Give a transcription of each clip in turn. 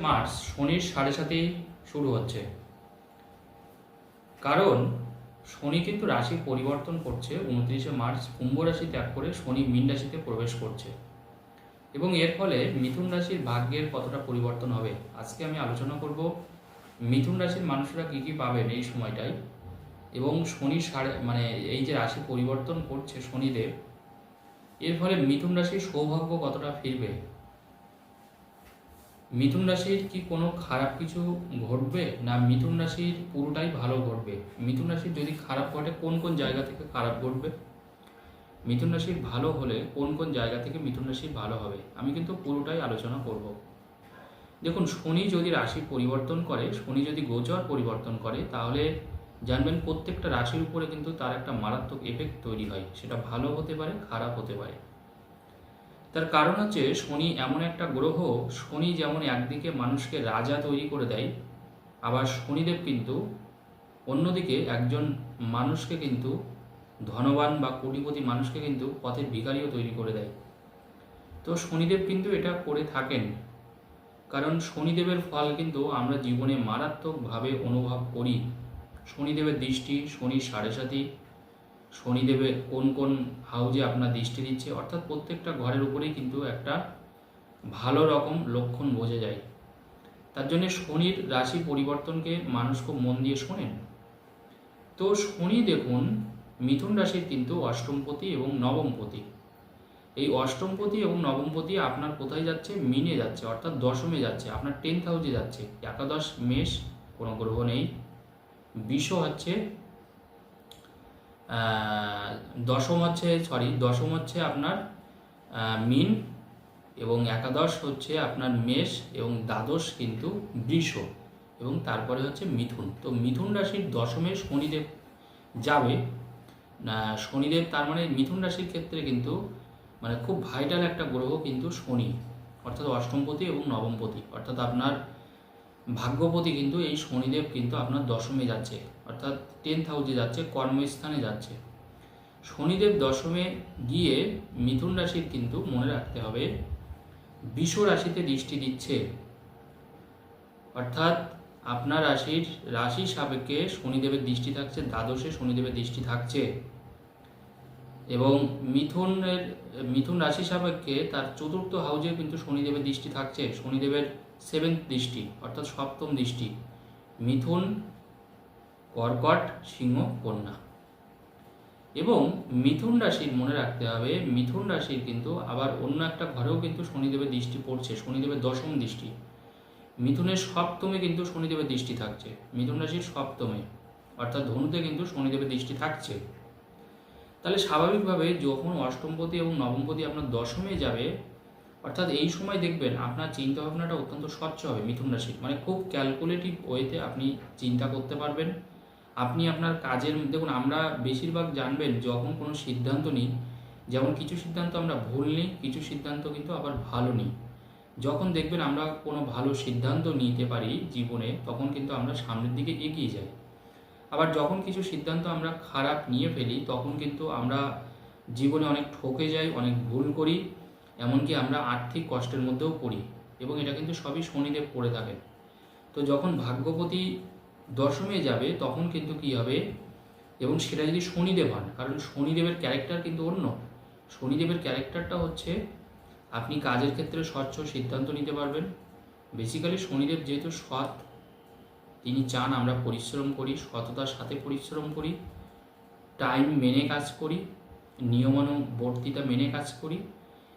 March শনির সাড়ে সাথে শুরু হচ্ছে। কারণ শনি কিন্তু রাশি পরিবর্তন করছে। উনত্রিশে মার্চ কুম্ভ রাশি ত্যাগ করে শনি মীন রাশিতে প্রবেশ করছে। এবং এর ফলে মিথুন রাশির ভাগ্যের কতটা পরিবর্তন হবে, আজকে আমি আলোচনা করব। মিথুন রাশির মানুষরা কী কী পাবেন এই সময়টায়? এবং শনি সাড়ে মানে এই যে রাশি পরিবর্তন করছে শনিদেব, এর ফলে মিথুন রাশির সৌভাগ্য কতটা ফিরবে? মিথুন রাশির কি কোনো খারাপ কিছু ঘটবে? না, মিথুন রাশির পুরোটাই ভালো ঘটবে? মিথুন রাশির যদি খারাপ ঘটে, কোন কোন জায়গা থেকে খারাপ ঘটবে? মিথুন রাশির ভালো হলে কোন কোন জায়গা থেকে মিথুন রাশির ভালো হবে? আমি কিন্তু পুরোটাই আলোচনা করব। দেখুন, শনি যদি রাশি পরিবর্তন করে, শনি যদি গোচর পরিবর্তন করে, তাহলে জানবেন প্রত্যেকটা রাশির উপরে কিন্তু তার একটা মারাত্মক এফেক্ট তৈরি হয়। সেটা ভালো হতে পারে, খারাপ হতে পারে। তার কারণ হচ্ছে শনি এমন একটা গ্রহ, শনি যেমন একদিকে মানুষকে রাজা তৈরি করে দেয়, আবার শনিদেব কিন্তু অন্যদিকে একজন মানুষকে কিন্তু ধনবান বা কোটিপতি মানুষকে কিন্তু পথের ভিখারিও তৈরি করে দেয়। তো শনিদেব কিন্তু এটা করে থাকেন, কারণ শনিদেবের ফল কিন্তু আমরা জীবনে মারাত্মকভাবে অনুভব করি। শনিদেবের দৃষ্টি শনি সাড়ে সাথী শনিদেবে কোন কোন হাউজে আপনার দৃষ্টি দিচ্ছে? অর্থাৎ প্রত্যেকটা ঘরের উপরেই কিন্তু একটা ভালো রকম লক্ষণ বোঝা যায়। তার জন্য শনির রাশি পরিবর্তনকে মানুষ খুব মন দিয়ে শোনেন। তো শনি দেখুন, মিথুন রাশির কিন্তু অষ্টমপতি এবং নবমপতি। এই অষ্টমপতি এবং নবমপতি আপনার কোথায় যাচ্ছে? মিনে যাচ্ছে, অর্থাৎ দশমে যাচ্ছে, আপনার টেন্থ হাউসে যাচ্ছে। একাদশ মেষ, কোনো গ্রহ নেই। বিষ হচ্ছে দশম হচ্ছে সরি দশম হচ্ছে আপনার মিন এবং একাদশ হচ্ছে আপনার মেষ এবং দ্বাদশ কিন্তু বৃষ এবং তারপরে হচ্ছে মিথুন। তো মিথুন রাশির দশমে শনিদেব যাবে। শনিদেব তার মানে মিথুন রাশির ক্ষেত্রে কিন্তু মানে খুব ভাইটাল একটা গ্রহ কিন্তু শনি, অর্থাৎ অষ্টমপতি এবং নবমপতি। অর্থাৎ আপনার ভাগ্যপতি কিন্তু এই শনিদেব কিন্তু আপনার দশমে যাচ্ছে, অর্থাৎ টেন্থ হাউসে যাচ্ছে, কর্মস্থানে যাচ্ছে। শনিদেব দশমে গিয়ে মিথুন রাশির কিন্তু মনে রাখতে হবে, বিষ রাশিতে দৃষ্টি দিচ্ছে। অর্থাৎ আপনার রাশির রাশি সাপেক্ষে শনিদেবের দৃষ্টি থাকছে, দ্বাদশে শনিদেবের দৃষ্টি থাকছে। এবং মিথুনের, মিথুন রাশি সাপেক্ষে তার চতুর্থ হাউজে কিন্তু শনিদেবের দৃষ্টি থাকছে, শনিদেবের সেভেন্থ দৃষ্টি, অর্থাৎ সপ্তম দৃষ্টি, মিথুন, কর্কট, সিংহ, কন্যা। এবং মিথুন রাশির মনে রাখতে হবে, মিথুন রাশির কিন্তু আবার অন্য একটা ঘরেও কিন্তু শনিদেবের দৃষ্টি পড়ছে, শনিদেবের দশম দৃষ্টি। মিথুনের সপ্তমে কিন্তু শনিদেবের দৃষ্টি থাকছে, মিথুন রাশির সপ্তমে, অর্থাৎ ধনুতে কিন্তু শনিদেবের দৃষ্টি থাকছে। তাহলে স্বাভাবিকভাবে যখন অষ্টমপতি এবং নবমপতি আপনার দশমে যাবে অর্থাৎ এই সময় দেখবেন আপনার চিন্তা ভাবনাটা অত্যন্ত স্বচ্ছ হবে মিথুন রাশির। মানে খুব ক্যালকুলেটিভ ওয়েতে আপনি চিন্তা করতে পারবেন। আপনি আপনার কাজের দেখুন আমরা বেশিরভাগ জানবেন যখন কোনো সিদ্ধান্ত নিই, যেমন কিছু সিদ্ধান্ত আমরা ভুল নিই, কিছু সিদ্ধান্ত কিন্তু আবার ভালো নিই। যখন দেখবেন আমরা কোনো ভালো সিদ্ধান্ত নিতে পারি জীবনে, তখন কিন্তু আমরা সামনের দিকে এগিয়ে যাই। আবার যখন কিছু সিদ্ধান্ত আমরা খারাপ নিয়ে ফেলি, তখন কিন্তু আমরা জীবনে অনেক ঠকে যাই, অনেক ভুল করি। এমনকি আমরা আর্থিক কষ্টের মধ্যেও পড়ি এবং এটা কিন্তু সবই শনিদেব করে থাকেন। তো যখন ভাগ্যপতি দশমে যাবে, তখন কিন্তু কি হবে? এবং সেটা যদি শনিদেব হন, কারণ শনিদেবের ক্যারেক্টার কিন্তু অন্য। শনিদেবের ক্যারেক্টারটা হচ্ছে আপনি কাজের ক্ষেত্রে স্বচ্ছ সিদ্ধান্ত নিতে পারবেন। বেসিক্যালি শনিদেব যেহেতু সৎ, তিনি চান আমরা পরিশ্রম করি, সততার সাথে পরিশ্রম করি টাইম মেনে কাজ করি, নিয়মানুবর্তিতা মেনে কাজ করি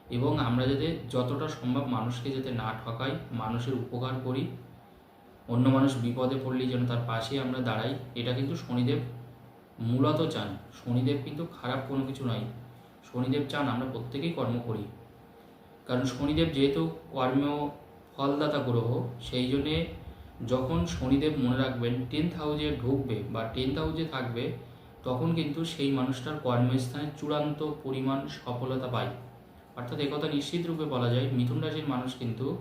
এবং আমরা যাতে যতটা সম্ভব মানুষকে যাতে না ঠকাই, মানুষের উপকার করি, অন্য মানুষ বিপদে পড়লেই যেন তার পাশে আমরা দাঁড়াই, এটা কিন্তু শনিদেব মূলত চান। শনিদেব কিন্তু খারাপ কোনো কিছু নয়। শনিদেব চান আমরা প্রত্যেকেই কর্ম করি। কারণ শনিদেব যেহেতু কর্ম ফলদাতা গ্রহ, সেই জন্যে যখন শনিদেব মনে রাখবেন টেন্থ হাউজে ঢুকবে বা টেন্থ হাউজে থাকবে, তখন কিন্তু সেই মানুষটার কর্মস্থানে চূড়ান্ত পরিমাণ সফলতা পায়। অর্থাৎ একথা নিশ্চিত রূপে বলা যায়, মিথুন রাশির মানুষ কিন্তু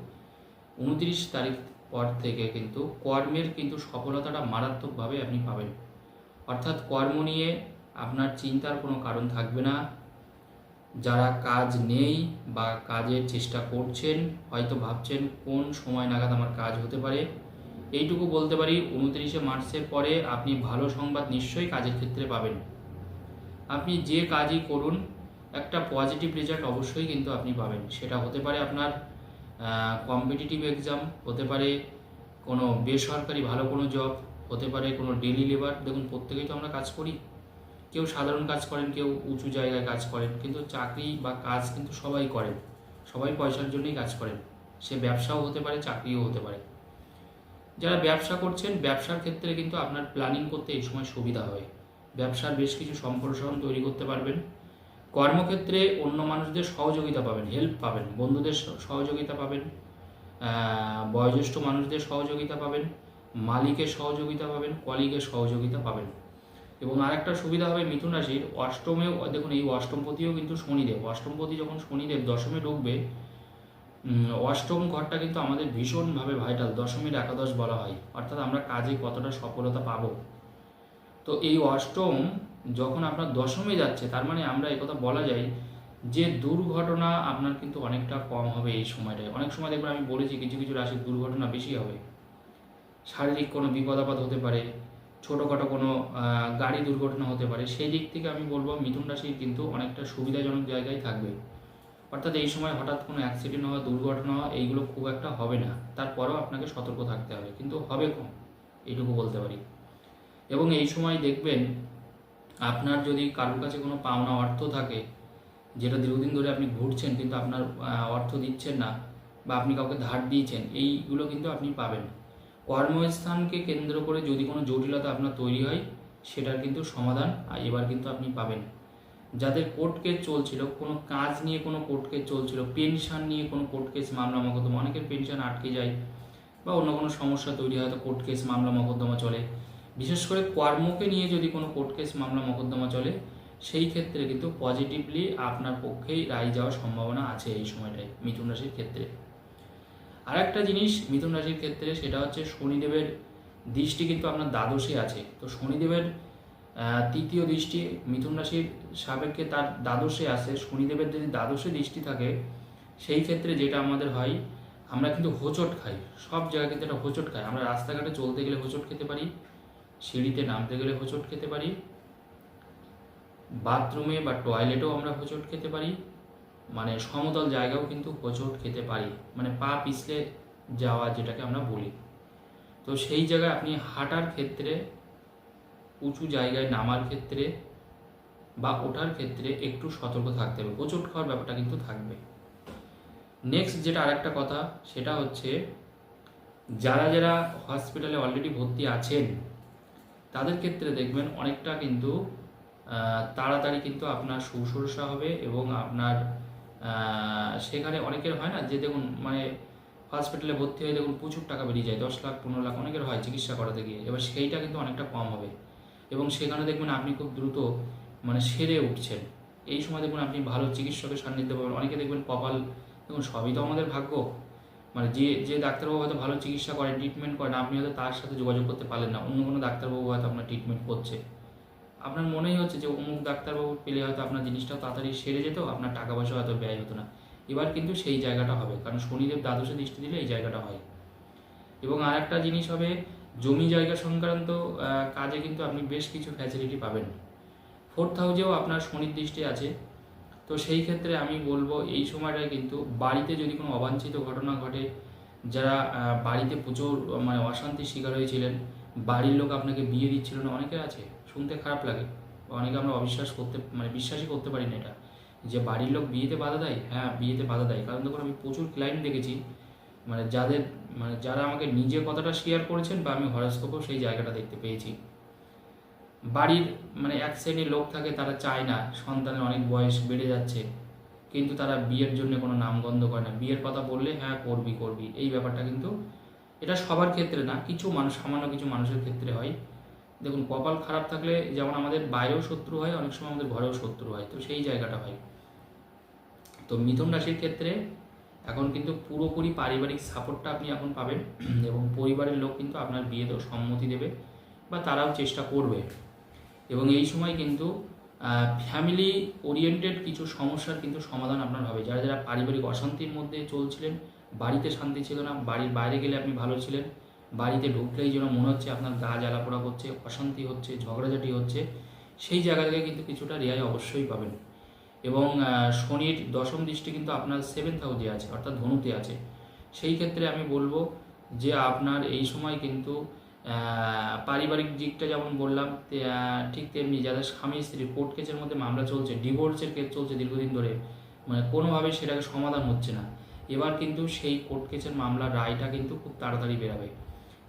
উনত্রিশ তারিখ পর থেকে কিন্তু কর্মের কিন্তু সফলতাটা মারাত্মকভাবে আপনি পাবেন। অর্থাৎ কর্ম নিয়ে আপনার চিন্তার কোনো কারণ থাকবে না। যারা কাজ নেই বা কাজের চেষ্টা করছেন, হয়তো ভাবছেন কোন সময় নাগাদ আমার কাজ হতে পারে। এইটুকু বলতে পারি, উনত্রিশে মার্চের পরে আপনি ভালো সংবাদ নিশ্চয়ই কাজের ক্ষেত্রে পাবেন। আপনি যে কাজই করুন একটা পজিটিভ রেজাল্ট অবশ্যই কিন্তু আপনি পাবেন। সেটা হতে পারে আপনার কম্পিটিটিভ এক্সাম হতে পারে কোনো বেসরকারি ভালো কোনো জব হতে পারে কোনো ডেলি লেবার দেখুন, প্রত্যেকেই তো আমরা কাজ করি। কেউ সাধারণ কাজ করেন, কেউ উঁচু জায়গায় কাজ করেন, কিন্তু চাকরি বা কাজ কিন্তু সবাই করেন। সবাই পয়সার জন্যই কাজ করেন। সে ব্যবসাও হতে পারে, চাকরিও হতে পারে। যারা ব্যবসা করছেন, ব্যবসার ক্ষেত্রে কিন্তু আপনার প্ল্যানিং করতে এই সময় সুবিধা হয়। ব্যবসার বেশ কিছু সম্প্রসারণ তৈরি করতে পারবেন। কর্মক্ষেত্রে অন্য মানুষদের সহযোগিতা পাবেন হেল্প পাবেন, বন্ধুদের সহযোগিতা পাবেন বয়োজ্যেষ্ঠ মানুষদের সহযোগিতা পাবেন, মালিকের সহযোগিতা পাবেন কলিগের সহযোগিতা পাবেন। এবং আরেকটা সুবিধা হবে মিথুন রাশির অষ্টমেও দেখুন এই অষ্টমপতিও কিন্তু শনিদেব। অষ্টমপতি যখন শনিদেব, দশমে ঢুকবে অষ্টম ঘরটা কিন্তু আমাদের ভীষণভাবে ভাইটাল দশমীর একাদশ বলা হয়। অর্থাৎ আমরা কাজে কতটা সফলতা পাবো। তো এই অষ্টম যখন আপনার দশমে যাচ্ছে, তার মানে আমরা কথা বলা যায় যে দুর্ঘটনা আপনার কিন্তু অনেকটা কম হবে এই সময়টায়। অনেক সময় দেখবেন আমি বলেছি, কিছু কিছু রাশির দুর্ঘটনা বেশি হবে। শারীরিক কোনো বিপদ আপদ হতে পারে, ছোটোখাটো কোনো গাড়ি দুর্ঘটনা হতে পারে, সেই দিক থেকে আমি বলব মিথুন রাশির কিন্তু অনেকটা সুবিধাজনক জায়গায় থাকবে। অর্থাৎ এই সময় হঠাৎ কোনো অ্যাক্সিডেন্ট হওয়া, দুর্ঘটনা হওয়া, এইগুলো খুব একটা হবে না। তারপরেও আপনাকে সতর্ক থাকতে হবে। কিন্তু হবে কম, এইটুকু বলতে পারি। এবং এই সময় দেখবেন আপনার যদি কারোর কাছে কোনো পাওনা অর্থ থাকে, যেটা দীর্ঘদিন ধরে আপনি ঘুরছেন কিন্তু আপনার অর্থ দিচ্ছেন না বা আপনি কাউকে ধার দিয়েছেন, এইগুলো কিন্তু আপনি পাবেন। কর্মস্থানকে কেন্দ্র করে যদি কোনো জটিলতা আপনার তৈরি হয়, সেটার কিন্তু সমাধান এবার কিন্তু আপনি পাবেন। যাদের কোর্ট কেস চলছিল, কোনো কাজ নিয়ে কোনো কোর্ট কেস চলছিল, পেনশন নিয়ে কোনো কোর্ট কেস মামলা মকদ্দমা, অনেকের পেনশন আটকে যায় বা অন্য কোনো সমস্যা তৈরি হয় তো কোর্ট কেস মামলা মকদ্দমা চলে। বিশেষ করে কর্মকে নিয়ে যদি কোনো কোর্ট কেস মামলা মকদ্দমা চলে, সেই ক্ষেত্রে কিন্তু পজিটিভলি আপনার পক্ষেই রায় যাওয়ার সম্ভাবনা আছে এই সময়টায় মিথুন রাশির ক্ষেত্রে। আর একটা জিনিস মিথুন রাশির ক্ষেত্রে, সেটা হচ্ছে শনিদেবের দৃষ্টি কিন্তু আপনার দ্বাদশে আছে। তো শনিদেবের তৃতীয় দৃষ্টি মিথুন রাশির সাপেক্ষে তার দ্বাদশে আছে। শনিদেবের যদি দ্বাদশে দৃষ্টি থাকে, সেই ক্ষেত্রে যেটা আমাদের হয়, আমরা কিন্তু হোঁচট খাই। সব জায়গায় কিন্তু একটা হোঁচট খাই। আমরা রাস্তাঘাটে চলতে গেলে হোঁচট খেতে পারি সিঁড়িতে নামতে গেলে হোঁচট খেতে পারি। বাথরুমে বা টয়লেটেও আমরা হোঁচট খেতে পারি। মানে সমতল জায়গাও কিন্তু হোঁচট খেতে পারি। মানে পা পিছলে যাওয়া যেটাকে আমরা বলি। তো সেই জায়গায় আপনি হাঁটার ক্ষেত্রে, উঁচু জায়গায় নামার ক্ষেত্রে বা ওঠার ক্ষেত্রে একটু সতর্ক থাকতে হবে। হোঁচট খাওয়ার ব্যাপারটা কিন্তু থাকবে। নেক্সট যেটা আরেকটা কথা, সেটা হচ্ছে, যারা যারা হসপিটালে অলরেডি ভর্তি আছেন তাদের ক্ষেত্রে দেখবেন অনেকটা কিন্তু তাড়াতাড়ি কিন্তু আপনার সুসরসা হবে এবং আপনার সেখানে অনেকের হয় না যে দেখুন মানে হসপিটালে ভর্তি হয়ে দেখুন প্রচুর টাকা বেরিয়ে যায়, দশ লাখ, পনেরো লাখ অনেকের হয় চিকিৎসা করাতে গিয়ে। এবার সেইটা কিন্তু অনেকটা কম হবে। এবং সেখানে দেখবেন আপনি খুব দ্রুত মানে সেরে উঠছেন। এই সময় দেখুন আপনি ভালো চিকিৎসকের সান্নিধ্য পাবেন। অনেকে দেখবেন কপাল, দেখুন সবই তো আমাদের ভাগ্য। মানে যে যে ডাক্তারবাবু হয়তো ভালো চিকিৎসা করেন ট্রিটমেন্ট করেন, আপনি হয়তো তার সাথে যোগাযোগ করতে পারলেন না। অন্য কোনো ডাক্তারবাবু হয়তো আপনার ট্রিটমেন্ট করছে। আপনার মনেই হচ্ছে যে অমুক ডাক্তারবাবু পেলে হয়তো আপনার জিনিসটাও তাড়াতাড়ি সেরে যেত, আপনার টাকা পয়সা হয়তো ব্যয় হতো না। এবার কিন্তু সেই জায়গাটা হবে, কারণ শনিদেব দ্বাদশে দৃষ্টি দিলে এই জায়গাটা হয়। এবং আর একটা জিনিস হবে, জমি জায়গা সংক্রান্ত কাজে কিন্তু আপনি বেশ কিছু ফ্যাসিলিটি পাবেন। ফোর্থ হাউজেও আপনার শনির দৃষ্টি আছে। তো সেই ক্ষেত্রে আমি বলব, এই সময়টায় কিন্তু বাড়িতে যদি কোনো অবাঞ্ছিত ঘটনা ঘটে, যারা বাড়িতে প্রচুর মানে অশান্তির শিকার হয়েছিলেন, বাড়ির লোক আপনাকে বিয়ে দিচ্ছিল না অনেকে আছে, শুনতে খারাপ লাগে, অনেকে আমরা অবিশ্বাস করতে মানে বিশ্বাসই করতে পারি না এটা, যে বাড়ির লোক বিয়েতে বাধা দেয়? হ্যাঁ বিয়েতে বাধা দেয়। কারণ দেখুন, আমি প্রচুর ক্লায়েন্ট দেখেছি মানে যাদের মানে যারা আমাকে নিজের কথাটা শেয়ার করেছেন বা আমি হরস্কোপেও সেই জায়গাটা দেখতে পেয়েছি। বাড়ির মানে এক শ্রেণির লোক থাকে, তারা চায় না, সন্তানের অনেক বয়স বেড়ে যাচ্ছে, কিন্তু তারা বিয়ের জন্য কোনো নামগন্ধ করে না। বিয়ের কথা বললে হ্যাঁ করবি করবি। এই ব্যাপারটা কিন্তু এটা সবার ক্ষেত্রে না, কিছু মানুষ, সামান্য কিছু মানুষের ক্ষেত্রে হয়। দেখুন, কপাল খারাপ থাকলে যেমন আমাদের বাইরেও শত্রু হয়, অনেক সময় আমাদের ঘরেও শত্রু হয়, তো সেই জায়গাটা হয়। তো মিথুন রাশির ক্ষেত্রে এখন কিন্তু পুরোপুরি পারিবারিক সাপোর্টটা আপনি এখন পাবেন, এবং পরিবারের লোক কিন্তু আপনার বিয়েতেও সম্মতি দেবে, বা তারাও চেষ্টা করবে। এবং এই সময় কিন্তু ফ্যামিলি ওরিয়েন্টেড কিছু সমস্যার কিন্তু সমাধান আপনার হবে। যারা যারা পারিবারিক অশান্তির মধ্যে চলছিলেন, বাড়িতে শান্তি ছিল না, বাড়ির বাইরে গেলে আপনি ভালো ছিলেন, বাড়িতে ঢুকলেই যেন মনে হচ্ছে আপনার গা জ্বালাপোড়া করছে, অশান্তি হচ্ছে, ঝগড়াঝাটি হচ্ছে, সেই জায়গা থেকে কিন্তু কিছুটা রেহাই অবশ্যই পাবেন। এবং শনির দশম দৃষ্টি কিন্তু আপনার সেভেন্থ হাউসে আছে, অর্থাৎ ধনুতে আছে। সেই ক্ষেত্রে আমি বলব যে আপনার এই সময় কিন্তু পারিবারিক দিকটা যেমন বললাম ঠিক তেমনি যাদের স্বামী স্ত্রী কোর্ট কেসের মধ্যে মামলা চলছে ডিভোর্সের কেস চলছে দীর্ঘদিন ধরে মানে কোনোভাবে সেটাকে সমাধান হচ্ছে না। এবার কিন্তু সেই কোর্ট কেসের মামলার রায়টা কিন্তু খুব তাড়াতাড়ি বেরাবে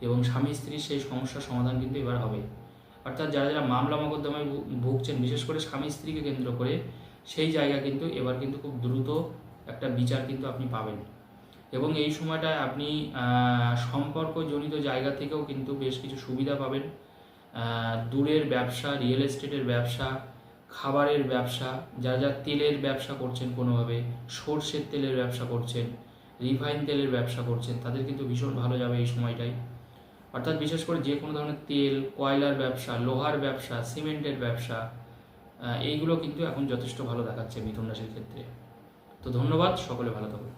এবং স্বামী স্ত্রীর সেই সমস্যার সমাধান কিন্তু এবার হবে। অর্থাৎ যারা যারা মামলা মোকদ্দমায় ভু- ভুগছেন, বিশেষ করে স্বামী স্ত্রীকে কেন্দ্র করে, সেই জায়গা কিন্তু এবার কিন্তু খুব দ্রুত একটা বিচার কিন্তু আপনি পাবেন। এবং এই সময়টায় আপনি সম্পর্কজনিত জায়গা থেকেও কিন্তু বেশ কিছু সুবিধা পাবেন। দূরের ব্যবসা, রিয়েল এস্টেটের ব্যবসা, খাবারের ব্যবসা যারা যারা তেলের ব্যবসা করছেন কোনোভাবে, সর্ষের তেলের ব্যবসা করছেন, রিফাইন তেলের ব্যবসা করছেন, তাদের কিন্তু ভীষণ ভালো যাবে এই সময়টায়। অর্থাৎ বিশেষ করে যে কোনো ধরনের তেল, কয়লার ব্যবসা, লোহার ব্যবসা, সিমেন্টের ব্যবসা এইগুলো কিন্তু এখন যথেষ্ট ভালো দেখাচ্ছে মিথুন রাশির ক্ষেত্রে। তো ধন্যবাদ, সকলে ভালো থাকুন।